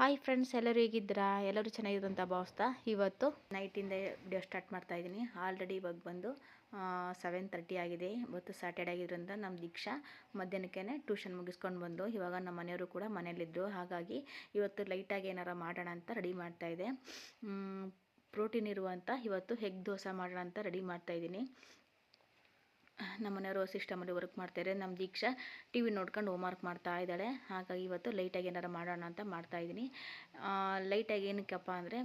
Hi friends ಎಲ್ಲರೂ ಹೇಗಿದ್ದೀರಾ? ಎಲ್ಲರೂ ಚೆನ್ನಾಗಿದ್ದಂತ ಭಾವಿಸ್ತಾ ಇವತ್ತು ನೈಟಿಂದ ವಿಡಿಯೋ ಸ್ಟಾರ್ಟ್ ಮಾಡ್ತಾ ಇದ್ದೀನಿ. ಆಲ್ರೆಡಿ ಇವಾಗ ಬಂದು ಸೆವೆನ್ ತರ್ಟಿ ಆಗಿದೆ. ಇವತ್ತು ಸ್ಯಾಟರ್ಡೆ ಆಗಿದ್ದರಿಂದ ನಮ್ಮ ದೀಕ್ಷಾ ಮಧ್ಯಾಹ್ನಕ್ಕೆ ಟ್ಯೂಷನ್ ಮುಗಿಸ್ಕೊಂಡು ಬಂದು, ಇವಾಗ ನಮ್ಮ ಮನೆಯವರು ಕೂಡ ಮನೇಲಿದ್ದರು ಹಾಗಾಗಿ ಇವತ್ತು ಲೈಟಾಗಿ ಏನಾರು ಮಾಡೋಣ ಅಂತ ರೆಡಿ ಮಾಡ್ತಾಯಿದ್ದೆ ಪ್ರೋಟೀನ್ ಇರುವಂಥ ಇವತ್ತು ಹೆಗ್ ದೋಸೆ ಮಾಡೋಣ ಅಂತ ರೆಡಿ ಮಾಡ್ತಾಯಿದ್ದೀನಿ ನಮ್ಮ ಮನೆಯವರು ಸಿಸ್ಟಮಲ್ಲಿ ವರ್ಕ್ ಮಾಡ್ತಾರೆ ನಮ್ಮ ದೀಕ್ಷಾ ಟಿ ವಿ ನೋಡ್ಕೊಂಡು ಹೋಮ್ವರ್ಕ್ ಮಾಡ್ತಾ ಇದ್ದಾಳೆ. ಹಾಗಾಗಿ ಇವತ್ತು ಲೈಟಾಗಿ ಏನಾರು ಮಾಡೋಣ ಅಂತ ಮಾಡ್ತಾಯಿದ್ದೀನಿ ಲೈಟಾಗಿ ಏನಕ್ಕಪ್ಪ ಅಂದರೆ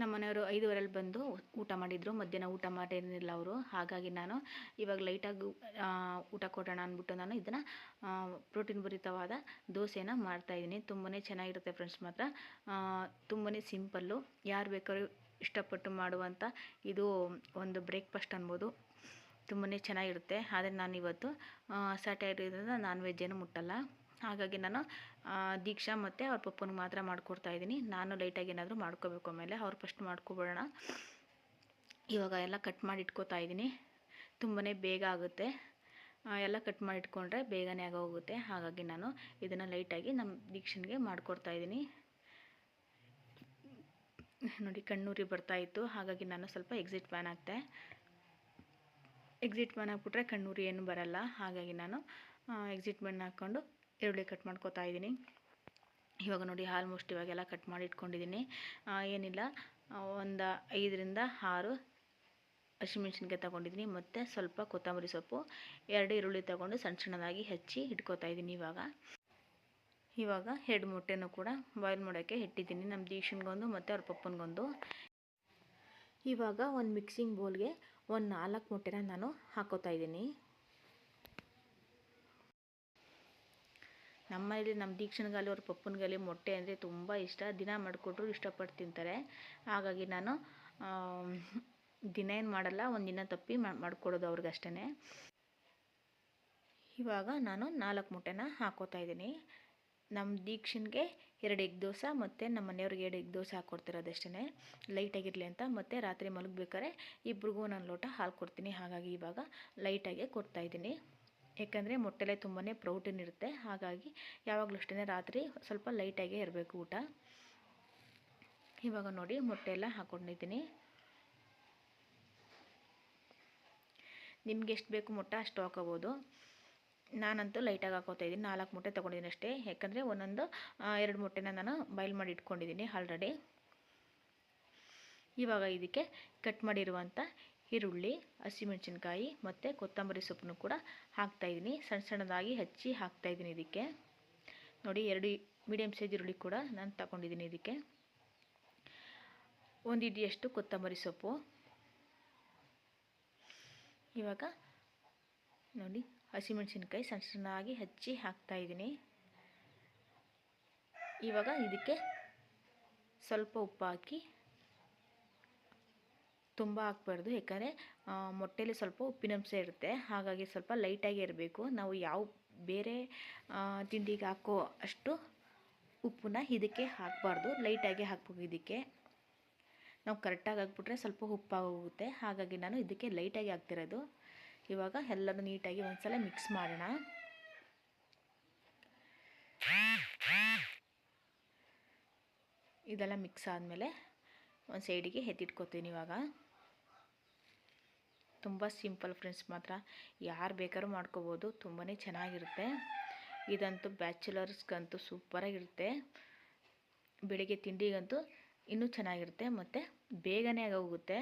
ನಮ್ಮ ಮನೆಯವರು ಐದುವರೆಲ್ಲಿ ಬಂದು ಊಟ ಮಾಡಿದರು. ಮಧ್ಯಾಹ್ನ ಊಟ ಮಾಡಿರಲಿಲ್ಲ ಅವರು. ಹಾಗಾಗಿ ನಾನು ಇವಾಗ ಲೈಟಾಗಿ ಊಟ ಕೊಡೋಣ ಅಂದ್ಬಿಟ್ಟು ನಾನು ಇದನ್ನು ಪ್ರೋಟೀನ್ ಭರಿತವಾದ ದೋಸೆನ ಮಾಡ್ತಾಯಿದ್ದೀನಿ ತುಂಬಾ ಚೆನ್ನಾಗಿರುತ್ತೆ ಫ್ರೆಂಡ್ಸ್ ಮಾತ್ರ. ತುಂಬಾ ಸಿಂಪಲ್ಲು ಯಾರು ಬೇಕಾದ್ರೂ ಇಷ್ಟಪಟ್ಟು ಮಾಡುವಂಥ ಇದು ಒಂದು ಬ್ರೇಕ್ಫಾಸ್ಟ್ ಅನ್ಬೋದು. ತುಂಬಾ ಚೆನ್ನಾಗಿರುತ್ತೆ. ಆದರೆ ನಾನು ಇವತ್ತು ಸ್ಯಾಟರ್ಡೇ ಇರೋದ್ರಿಂದ ನಾನ್ ವೆಜ್ ಏನು ಮುಟ್ಟಲ್ಲ. ಹಾಗಾಗಿ ನಾನು ದೀಕ್ಷಾ ಮತ್ತು ಅವ್ರ ಪಪ್ಪನಿಗೆ ಮಾತ್ರ ಮಾಡ್ಕೊಡ್ತಾ ಇದ್ದೀನಿ. ನಾನು ಲೈಟಾಗಿ ಏನಾದರೂ ಮಾಡ್ಕೋಬೇಕು ಆಮೇಲೆ. ಅವ್ರು ಫಸ್ಟ್ ಮಾಡ್ಕೊಬಿಡೋಣ. ಇವಾಗ ಎಲ್ಲ ಕಟ್ ಮಾಡಿ ಇಟ್ಕೋತಾ ಇದ್ದೀನಿ. ತುಂಬಾ ಬೇಗ ಆಗುತ್ತೆ. ಎಲ್ಲ ಕಟ್ ಮಾಡಿ ಇಟ್ಕೊಂಡ್ರೆ ಬೇಗನೆ ಆಗೋಗುತ್ತೆ. ಹಾಗಾಗಿ ನಾನು ಇದನ್ನು ಲೈಟಾಗಿ ನಮ್ಮ ದೀಕ್ಷನ್ಗೆ ಇದ್ದೀನಿ. ನೋಡಿ, ಕಣ್ಣೂರಿ ಬರ್ತಾಯಿತ್ತು ಹಾಗಾಗಿ ನಾನು ಸ್ವಲ್ಪ ಎಕ್ಸಿಟ್ ಪ್ಯಾನ್ ಹಾಕ್ತೆ. ಎಕ್ಸಿಟ್ ಮಣ್ಣು ಹಾಕ್ಬಿಟ್ರೆ ಕಣ್ಣೂರಿ ಏನು ಬರಲ್ಲ. ಹಾಗಾಗಿ ನಾನು ಎಕ್ಸಿಟ್ ಬಣ್ಣ ಹಾಕ್ಕೊಂಡು ಈರುಳ್ಳಿ ಕಟ್ ಮಾಡ್ಕೋತಾ ಇದ್ದೀನಿ. ಇವಾಗ ನೋಡಿ ಆಲ್ಮೋಸ್ಟ್ ಇವಾಗೆಲ್ಲ ಕಟ್ ಮಾಡಿ ಇಟ್ಕೊಂಡಿದ್ದೀನಿ. ಏನಿಲ್ಲ ಒಂದು ಐದರಿಂದ ಆರು ಹಸಿಮೆಣ್ಸಿನ್ಕಾಯಿ ತೊಗೊಂಡಿದ್ದೀನಿ. ಮತ್ತು ಸ್ವಲ್ಪ ಕೊತ್ತಂಬರಿ ಸೊಪ್ಪು, ಎರಡು ಈರುಳ್ಳಿ ತೊಗೊಂಡು ಸಣ್ಣ ಸಣ್ಣದಾಗಿ ಹೆಚ್ಚಿ ಇಟ್ಕೋತಾ ಇದ್ದೀನಿ ಇವಾಗ. ಇವಾಗ ಎರಡು ಮೊಟ್ಟೆನೂ ಕೂಡ ಬಾಯ್ಲ್ ಮಾಡೋಕ್ಕೆ ಇಟ್ಟಿದ್ದೀನಿ. ನಮ್ಮ ದೀಕ್ಷನ್ಗೊಂದು ಮತ್ತು ಅವ್ರ ಪಪ್ಪನಿಗೊಂದು. ಇವಾಗ ಒಂದು ಮಿಕ್ಸಿಂಗ್ ಬೌಲ್ಗೆ ಒಂದು ನಾಲ್ಕು ಮೊಟ್ಟೆನ ನಾನು ಹಾಕೋತಾ ಇದ್ದೀನಿ. ನಮ್ಮನೇಲಿ ನಮ್ಮ ದೀಕ್ಷನ್ಗಾಲಿ ಅವ್ರ ಪಪ್ಪನಿಗಾಲಿ ಮೊಟ್ಟೆ ಅಂದರೆ ತುಂಬ ಇಷ್ಟ. ದಿನ ಮಾಡಿಕೊಟ್ರು ಇಷ್ಟಪಟ್ಟು ತಿಂತಾರೆ. ಹಾಗಾಗಿ ನಾನು ದಿನ ಏನು ಮಾಡಲ್ಲ, ಒಂದು ದಿನ ತಪ್ಪಿ ಮಾಡಿಕೊಡೋದು ಅವ್ರಿಗಷ್ಟೇ ಇವಾಗ ನಾನು ನಾಲ್ಕು ಮೊಟ್ಟೆನ ಹಾಕೋತಾ ಇದ್ದೀನಿ. ನಮ್ಮ ದೀಕ್ಷನ್ಗೆ ಎರಡು ಎಗ್ ದೋಸೆ ಮತ್ತು ನಮ್ಮ ಮನೆಯವ್ರಿಗೆ ಎರಡು ಎಗ್ ದೋಸೆ ಹಾಕ್ಕೊಡ್ತಿರೋದಷ್ಟೇ ಲೈಟಾಗಿರಲಿ ಅಂತ ಮತ್ತು ರಾತ್ರಿ ಮಲಗಬೇಕಾದ್ರೆ ಇಬ್ರಿಗೂ ನಾನು ಲೋಟ ಹಾಲು ಕೊಡ್ತೀನಿ. ಹಾಗಾಗಿ ಇವಾಗ ಲೈಟಾಗೆ ಕೊಡ್ತಾಯಿದ್ದೀನಿ ಯಾಕಂದರೆ ಮೊಟ್ಟೆಲೆ ತುಂಬಾ ಪ್ರೋಟೀನ್ ಇರುತ್ತೆ. ಹಾಗಾಗಿ ಯಾವಾಗಲೂ ಅಷ್ಟೇ ರಾತ್ರಿ ಸ್ವಲ್ಪ ಲೈಟಾಗೆ ಇರಬೇಕು ಊಟ. ಇವಾಗ ನೋಡಿ ಮೊಟ್ಟೆ ಎಲ್ಲ ಹಾಕ್ಕೊಂಡಿದ್ದೀನಿ ನಿಮ್ಗೆ ಎಷ್ಟು ಬೇಕು ಮೊಟ್ಟೆ ಅಷ್ಟು ಹಾಕೋಬೋದು. ನಾನಂತೂ ಲೈಟಾಗಿ ಹಾಕೋತಾ ಇದ್ದೀನಿ. ನಾಲ್ಕು ಮೊಟ್ಟೆ ತೊಗೊಂಡಿದ್ದೀನಿ ಅಷ್ಟೇ. ಯಾಕಂದರೆ ಒಂದೊಂದು ಎರಡು ಮೊಟ್ಟೆನ ನಾನು ಬಾಯ್ಲ್ ಮಾಡಿ ಇಟ್ಕೊಂಡಿದ್ದೀನಿ ಆಲ್ರೆಡಿ. ಇವಾಗ ಇದಕ್ಕೆ ಕಟ್ ಮಾಡಿರುವಂಥ ಈರುಳ್ಳಿ, ಹಸಿಮೆಣಸಿನ್ಕಾಯಿ ಮತ್ತು ಕೊತ್ತಂಬರಿ ಸೊಪ್ಪನ್ನು ಕೂಡ ಹಾಕ್ತಾಯಿದ್ದೀನಿ ಸಣ್ಣ ಸಣ್ಣದಾಗಿ ಹಚ್ಚಿ ಹಾಕ್ತಾಯಿದ್ದೀನಿ ಇದಕ್ಕೆ. ನೋಡಿ, ಎರಡು ಮೀಡಿಯಮ್ ಸೈಜ್ ಈರುಳ್ಳಿ ಕೂಡ ನಾನು ತಗೊಂಡಿದ್ದೀನಿ ಇದಕ್ಕೆ. ಒಂದು ಕೊತ್ತಂಬರಿ ಸೊಪ್ಪು. ಇವಾಗ ನೋಡಿ ಹಸಿಮೆಣಸಿನ್ಕಾಯಿ ಸಣ್ಣ ಸಣ್ಣಾಗಿ ಹಚ್ಚಿ ಹಾಕ್ತಾಯಿದ್ದೀನಿ ಇವಾಗ ಇದಕ್ಕೆ ಸ್ವಲ್ಪ ಉಪ್ಪು ಹಾಕಿ ತುಂಬ ಹಾಕ್ಬಾರ್ದು, ಯಾಕಂದರೆ ಮೊಟ್ಟೆಯಲ್ಲಿ ಸ್ವಲ್ಪ ಉಪ್ಪಿನಂಶ ಇರುತ್ತೆ. ಹಾಗಾಗಿ ಸ್ವಲ್ಪ ಲೈಟಾಗಿ ಇರಬೇಕು. ನಾವು ಯಾವ ಬೇರೆ ತಿಂಡಿಗೆ ಹಾಕೋ ಅಷ್ಟು ಉಪ್ಪನ್ನ ಇದಕ್ಕೆ ಹಾಕಬಾರ್ದು. ಲೈಟಾಗಿ ಹಾಕ್ಬೇಕು ಇದಕ್ಕೆ. ನಾವು ಕರೆಕ್ಟಾಗಿ ಹಾಕ್ಬಿಟ್ರೆ ಸ್ವಲ್ಪ ಉಪ್ಪಾಗೋಗುತ್ತೆ. ಹಾಗಾಗಿ ನಾನು ಇದಕ್ಕೆ ಲೈಟಾಗಿ ಹಾಕ್ತಿರೋದು. ಇವಾಗ ಎಲ್ಲನೂ ನೀಟಾಗಿ ಒಂದ್ಸಲ ಮಿಕ್ಸ್ ಮಾಡೋಣ. ಇದೆಲ್ಲ ಮಿಕ್ಸ್ ಆದಮೇಲೆ ಒಂದು ಸೈಡಿಗೆ ಎತ್ತಿಟ್ಕೋತೀನಿ ಇವಾಗ. ತುಂಬ ಸಿಂಪಲ್ ಫ್ರೆಂಡ್ಸ್ ಮಾತ್ರ. ಯಾರು ಬೇಕಾದ್ರೂ ಮಾಡ್ಕೋಬೋದು ತುಂಬಾ ಚೆನ್ನಾಗಿರುತ್ತೆ. ಇದಂತೂ ಬ್ಯಾಚುಲರ್ಸ್ಗಂತೂ ಸೂಪರಾಗಿರುತ್ತೆ. ಬೆಳಿಗ್ಗೆ ತಿಂಡಿಗಂತೂ ಇನ್ನೂ ಚೆನ್ನಾಗಿರುತ್ತೆ, ಮತ್ತು ಬೇಗನೆ ಆಗೋಗುತ್ತೆ.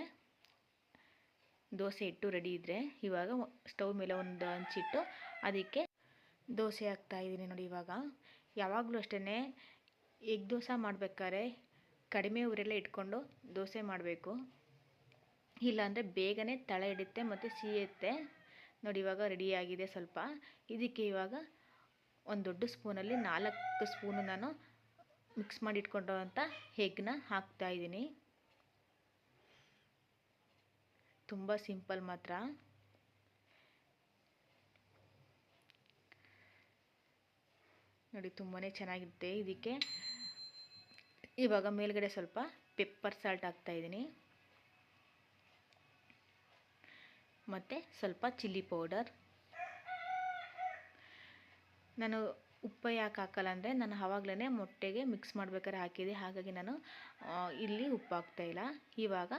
ದೋಸೆ ಇಟ್ಟು ರೆಡಿ ಇದ್ದರೆ ಇವಾಗ ಸ್ಟವ್ ಮೇಲೆ ಒಂದು ಹಂಚಿಟ್ಟು ಅದಕ್ಕೆ ದೋಸೆ ಹಾಕ್ತಾ ಇದ್ದೀನಿ ನೋಡಿ ಇವಾಗ. ಯಾವಾಗಲೂ ಅಷ್ಟೇ ಎಗ್ ದೋಸೆ ಮಾಡಬೇಕಾದ್ರೆ ಕಡಿಮೆ ಊರೆಲ್ಲ ಇಟ್ಕೊಂಡು ದೋಸೆ ಮಾಡಬೇಕು. ಇಲ್ಲಾಂದರೆ ಬೇಗನೆ ತಳ ಹಿಡಿಯುತ್ತೆ ಮತ್ತು ಸೀಯುತ್ತೆ. ನೋಡಿ ಇವಾಗ ರೆಡಿಯಾಗಿದೆ ಸ್ವಲ್ಪ. ಇದಕ್ಕೆ ಇವಾಗ ಒಂದು ದೊಡ್ಡ ಸ್ಪೂನಲ್ಲಿ ನಾಲ್ಕು ಸ್ಪೂನು ನಾನು ಮಿಕ್ಸ್ ಮಾಡಿ ಇಟ್ಕೊಂಡಿರೋಂಥ ಎಗ್ನ ಹಾಕ್ತಾಯಿದ್ದೀನಿ ತುಂಬ ಸಿಂಪಲ್ ಮಾತ್ರ. ನೋಡಿ ತುಂಬಾ ಚೆನ್ನಾಗಿರುತ್ತೆ ಇದಕ್ಕೆ ಇವಾಗ ಮೇಲ್ಗಡೆ ಸ್ವಲ್ಪ ಪೆಪ್ಪರ್ ಸಾಲ್ಟ್ ಹಾಕ್ತಾಯಿದ್ದೀನಿ ಮತ್ತು ಸ್ವಲ್ಪ ಚಿಲ್ಲಿ ಪೌಡರ್ ನಾನು ಉಪ್ಪು ಯಾಕೆ ಹಾಕಲ್ಲ ಅಂದರೆ ನಾನು ಆವಾಗಲೇ ಮೊಟ್ಟೆಗೆ ಮಿಕ್ಸ್ ಮಾಡ್ಬೇಕಾದ್ರೆ ಹಾಕಿದೆ. ಹಾಗಾಗಿ ನಾನು ಇಲ್ಲಿ ಉಪ್ಪು ಹಾಕ್ತಾಯಿಲ್ಲ ಇವಾಗ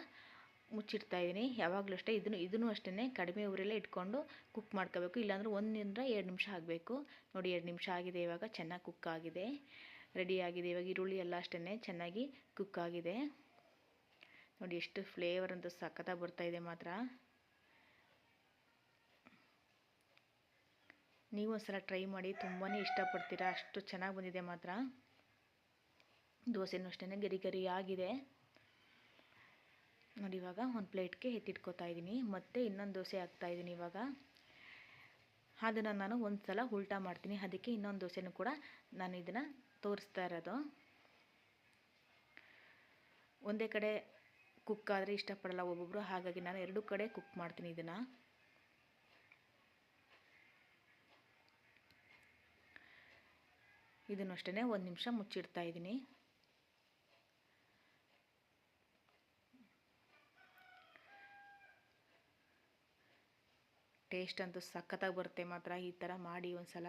ಮುಚ್ಚಿಡ್ತಾ ಇದ್ದೀನಿ ಯಾವಾಗಲೂ ಅಷ್ಟೇ ಇದನ್ನು ಇದನ್ನು ಅಷ್ಟೇ ಕಡಿಮೆ ಊರಲ್ಲೇ ಇಟ್ಕೊಂಡು ಕುಕ್ ಮಾಡ್ಕೋಬೇಕು. ಇಲ್ಲಾಂದ್ರೆ ಒಂದರಿಂದ ಎರಡು ನಿಮಿಷ ಆಗಬೇಕು. ನೋಡಿ, ಎರಡು ನಿಮಿಷ ಆಗಿದೆ ಇವಾಗ, ಚೆನ್ನಾಗಿ ಕುಕ್ ಆಗಿದೆ. ರೆಡಿ ಆಗಿದೆ. ಇವಾಗ ಈರುಳ್ಳಿ ಎಲ್ಲ ಅಷ್ಟೇ ಚೆನ್ನಾಗಿ ಕುಕ್ ಆಗಿದೆ. ನೋಡಿ, ಎಷ್ಟು ಫ್ಲೇವರ್ ಅಂತ ಸಖತ್ತಾಗಿ ಬರ್ತಾ ಇದೆ ಮಾತ್ರ. ನೀವು ಒಂದ್ಸಲ ಟ್ರೈ ಮಾಡಿ ತುಂಬಾ ಇಷ್ಟಪಡ್ತೀರಾ? ಅಷ್ಟು ಚೆನ್ನಾಗಿ ಬಂದಿದೆ ಮಾತ್ರ. ದೋಸೆನೂ ಅಷ್ಟೇ ಗರಿ ಗರಿ ಆಗಿದೆ. ನೋಡಿ, ಇವಾಗ ಒಂದು ಪ್ಲೇಟ್ಗೆ ಎತ್ತಿಟ್ಕೊತಾ ಇದ್ದೀನಿ. ಮತ್ತು ಇನ್ನೊಂದು ದೋಸೆ ಹಾಕ್ತಾ ಇದ್ದೀನಿ ಇವಾಗ. ಅದನ್ನು ನಾನು ಒಂದು ಸಲ ಉಲ್ಟಾ ಮಾಡ್ತೀನಿ. ಅದಕ್ಕೆ ಇನ್ನೊಂದು ದೋಸೆನೂ ಕೂಡ ನಾನು ಇದನ್ನು ತೋರಿಸ್ತಾ ಇರೋದು. ಒಂದೇ ಕಡೆ ಕುಕ್ ಆದರೆ ಇಷ್ಟಪಡಲ್ಲ ಒಬ್ಬೊಬ್ಬರು ಹಾಗಾಗಿ ನಾನು ಎರಡು ಕಡೆ ಕುಕ್ ಮಾಡ್ತೀನಿ ಇದನ್ನು. ಇದನ್ನು ಅಷ್ಟೇ ಒಂದು ನಿಮಿಷ ಮುಚ್ಚಿಡ್ತಾ ಇದ್ದೀನಿ. ಟೇಸ್ಟ್ ಅಂತೂ ಸಖತ್ತಾಗಿ ಬರುತ್ತೆ ಮಾತ್ರ. ಈ ಥರ ಮಾಡಿ ಒಂದು ಸಲ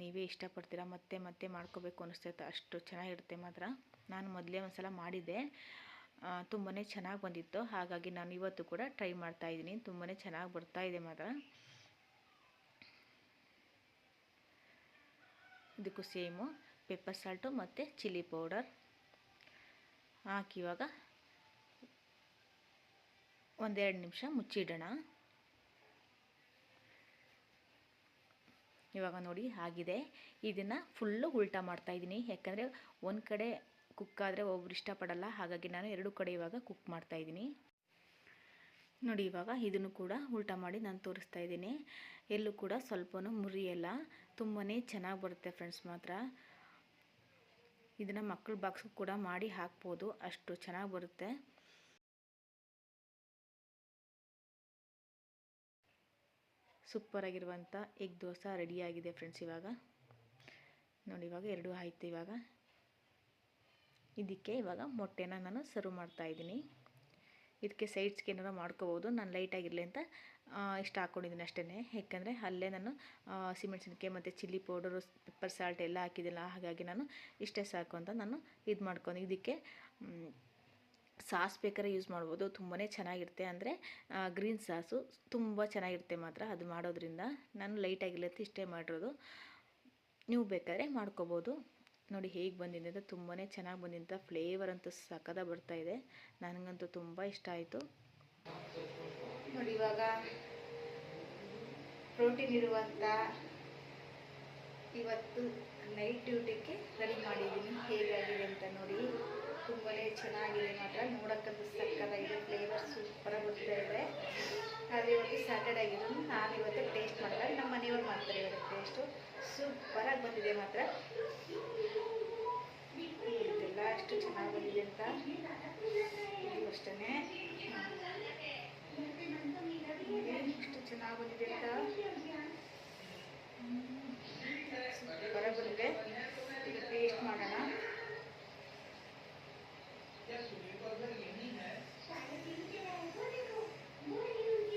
ನೀವೇ ಇಷ್ಟಪಡ್ತೀರಾ? ಮತ್ತೆ ಮತ್ತೆ ಮಾಡ್ಕೋಬೇಕು ಅನಿಸ್ತೈತೆ ಅಷ್ಟು ಚೆನ್ನಾಗಿರುತ್ತೆ ಮಾತ್ರ. ನಾನು ಮೊದಲೇ ಒಂದು ಸಲ ಮಾಡಿದ್ದೆ ತುಂಬಾ ಚೆನ್ನಾಗಿ ಬಂದಿತ್ತು. ಹಾಗಾಗಿ ನಾನು ಇವತ್ತು ಕೂಡ ಟ್ರೈ ಮಾಡ್ತಾ ಇದ್ದೀನಿ. ತುಂಬಾ ಚೆನ್ನಾಗಿ ಬರ್ತಾ ಇದೆ ಮಾತ್ರ. ಇದಕ್ಕೂ ಸೇಮು, ಪೆಪ್ಪರ್ ಸಾಲ್ಟು ಮತ್ತು ಚಿಲ್ಲಿ ಪೌಡರ್. ಹಾಕಿ ಇವಾಗ ಒಂದೆರಡು ನಿಮಿಷ ಮುಚ್ಚಿಡೋಣ. ಇವಾಗ ನೋಡಿ ಆಗಿದೆ. ಇದನ್ನು ಫುಲ್ಲು ಉಲ್ಟಾ ಮಾಡ್ತಾಯಿದ್ದೀನಿ ಯಾಕಂದರೆ ಒಂದು ಕಡೆ ಕುಕ್ ಆದರೆ ಒಬ್ರು ಇಷ್ಟಪಡಲ್ಲ. ಹಾಗಾಗಿ ನಾನು ಎರಡು ಕಡೆ ಇವಾಗ ಕುಕ್ ಮಾಡ್ತಾಯಿದ್ದೀನಿ ನೋಡಿ ಇವಾಗ ಇದನ್ನು ಕೂಡ ಉಲ್ಟಾ ಮಾಡಿ ನಾನು ತೋರಿಸ್ತಾ ಇದ್ದೀನಿ. ಎಲ್ಲೂ ಕೂಡ ಸ್ವಲ್ಪವೂ ಮುರಿಯಲ್ಲ. ತುಂಬಾ ಚೆನ್ನಾಗಿ ಬರುತ್ತೆ ಫ್ರೆಂಡ್ಸ್ ಮಾತ್ರ. ಇದನ್ನು ಮಕ್ಕಳ ಬಾಕ್ಸ್ಗೆ ಕೂಡ ಮಾಡಿ ಹಾಕ್ಬೋದು. ಅಷ್ಟು ಚೆನ್ನಾಗಿ ಬರುತ್ತೆ. ಸೂಪರಾಗಿರುವಂಥ ಎಗ್ ದೋಸೆ ರೆಡಿಯಾಗಿದೆ ಫ್ರೆಂಡ್ಸ್ ಇವಾಗ. ನೋಡಿ, ಇವಾಗ ಎರಡು ಆಯ್ತು ಇವಾಗ. ಇದಕ್ಕೆ ಇವಾಗ ಮೊಟ್ಟೆನ ನಾನು ಸರ್ವ್ ಮಾಡ್ತಾಯಿದ್ದೀನಿ ಇದಕ್ಕೆ ಸೈಡ್ಸ್ಗೆ ಏನಾರು ಮಾಡ್ಕೋಬೋದು. ನಾನು ಲೈಟಾಗಿರಲಿ ಅಂತ ಇಷ್ಟ ಹಾಕ್ಕೊಂಡಿದ್ದೀನಿ ಅಷ್ಟೇ ಯಾಕಂದರೆ ಅಲ್ಲೇ ನಾನು ಸಿಮೆಣಸಿನಕಾಯಿ ಮತ್ತು ಚಿಲ್ಲಿ ಪೌಡರು ಪೆಪ್ಪರ್ ಸಾಲ್ಟ್ ಎಲ್ಲ ಹಾಕಿದ್ದಿಲ್ಲ, ಹಾಗಾಗಿ ನಾನು ಇಷ್ಟೇ ಸಾಕು ಅಂತ ನಾನು ಇದು ಮಾಡ್ಕೊಂಡು ಇದಕ್ಕೆ ಸಾಸ್ ಬೇಕಾದ್ರೆ ಯೂಸ್ ಮಾಡ್ಬೋದು ತುಂಬಾ ಚೆನ್ನಾಗಿರುತ್ತೆ. ಅಂದರೆ ಗ್ರೀನ್ ಸಾಸು ತುಂಬ ಚೆನ್ನಾಗಿರುತ್ತೆ ಮಾತ್ರ ಅದು ಮಾಡೋದ್ರಿಂದ. ನಾನು ಲೈಟಾಗಿಲ್ಲತ್ತೆ ಇಷ್ಟೇ ಮಾಡಿರೋದು. ನೀವು ಬೇಕಾದರೆ ಮಾಡ್ಕೋಬೋದು. ನೋಡಿ ಹೇಗೆ ಬಂದಿದೆ ಅಂತ ತುಂಬಾ ಚೆನ್ನಾಗಿ ಬಂದಿದ್ದ ಫ್ಲೇವರ್ ಅಂತೂ ಬರ್ತಾ ಬರ್ತಾಯಿದೆ ನನಗಂತೂ ತುಂಬ ಇಷ್ಟ ಆಯಿತು. ನೋಡಿ ಇವಾಗ ಪ್ರೋಟೀನ್ ಇರುವಂಥ ಇವತ್ತು ನೈಟ್ ಡ್ಯೂಟಿಗೆ ರೆಡಿ ಮಾಡಿದ್ದೀನಿ. ಹೇಗಾಗಿದೆ ಅಂತ ನೋಡಿ ತುಂಬಾ ಚೆನ್ನಾಗಿದೆ ಮಾತ್ರ ನೋಡೋಕ್ಕಂತೂ ಸಕ್ಕತ್ತಾಗಿದೆ ಫ್ಲೇವರ್ ಸೂಪರಾಗಿ ಬರ್ತಾ ಇದೆ ಆದರೆ ಇವತ್ತು ಸ್ಯಾಟರ್ಡೆ ಆಗಿರೋದು ನಾನು ಇವತ್ತು ಟೇಸ್ಟ್ ಮಾಡಿದಾಗ ನಮ್ಮ ಮನೆಯವ್ರು ಮಾಡ್ತಾರೆ ಇವತ್ತು ಟೇಸ್ಟು ಸೂಪರಾಗಿ ಬಂದಿದೆ ಮಾತ್ರ. ಇದೆಲ್ಲ ಅಷ್ಟು ಚೆನ್ನಾಗಿ ಬಂದಿದೆ ಅಂತ ಅಷ್ಟೇ ಎಷ್ಟು ಚೆನ್ನಾಗಿ ಬಂದಿದೆ ಅಂತ. ಸೂಪರ ಬಂದಿದೆ. ಟೇಸ್ಟ್ ಮಾಡೋಣ.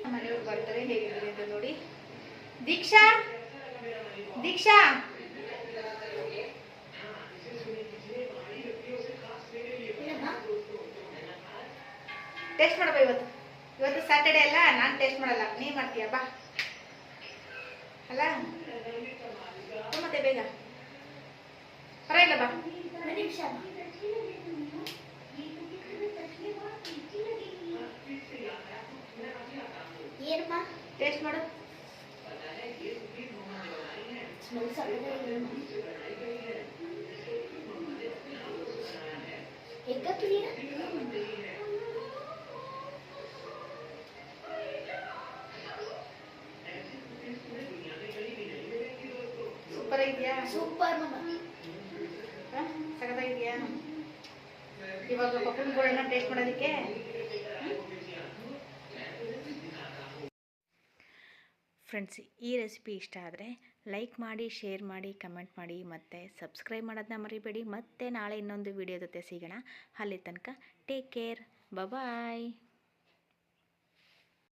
ಮನೆಯವ್ರು ಬರ್ತಾರೆ ಹೇಗಿದೆ ಅಂತ ನೋಡಿ. ದೀಕ್ಷಾ! ದೀಕ್ಷಾ. ಟೇಸ್ಟ್ ಮಾಡಬ ಇವತ್ತು. ಇವತ್ತು ಸ್ಯಾಟರ್ಡೆ ಅಲ್ಲ, ನಾನು ಟೇಸ್ಟ್ ಮಾಡಲ್ಲ. ನೀ ಮಾಡ್ತೀಯ? ಬಾ. ಅಲ್ಲ? ಮತ್ತೆ ಬೇಗ ಪರವಾಗಿಲ್ಲ, ಬಾ. ಏನಮ್ಮ ಟೇಸ್ಟ್ ಮಾಡು ಸ್ಮೆಲ್ ಸಕ್ಕತ್ತಾಗಿದೆ ಎಗ್ ಸೂಪರ್ ಆಗಿದೆಯಾ ಸೂಪರ್ ಮಮ್ಮ ಸಖತ್ತಾಗಿದೆಯಾ ಇವಾಗ ಪಪ್ಪನ ಗೋಳನ್ನ ಟೇಸ್ಟ್ ಮಾಡೋದಕ್ಕೆ? ಫ್ರೆಂಡ್ಸ್ ಈ ರೆಸಿಪಿ ಇಷ್ಟ ಆದರೆ ಲೈಕ್ ಮಾಡಿ ಶೇರ್ ಮಾಡಿ ಕಮೆಂಟ್ ಮಾಡಿ ಮತ್ತು ಸಬ್ಸ್ಕ್ರೈಬ್ ಮಾಡೋದನ್ನ ಮರಿಬೇಡಿ. ಮತ್ತೆ ನಾಳೆ ಇನ್ನೊಂದು ವಿಡಿಯೋ ಜೊತೆ ಸಿಗೋಣ. ಅಲ್ಲಿ ತನಕ ಟೇಕ್ ಕೇರ್ ಬಾಯ್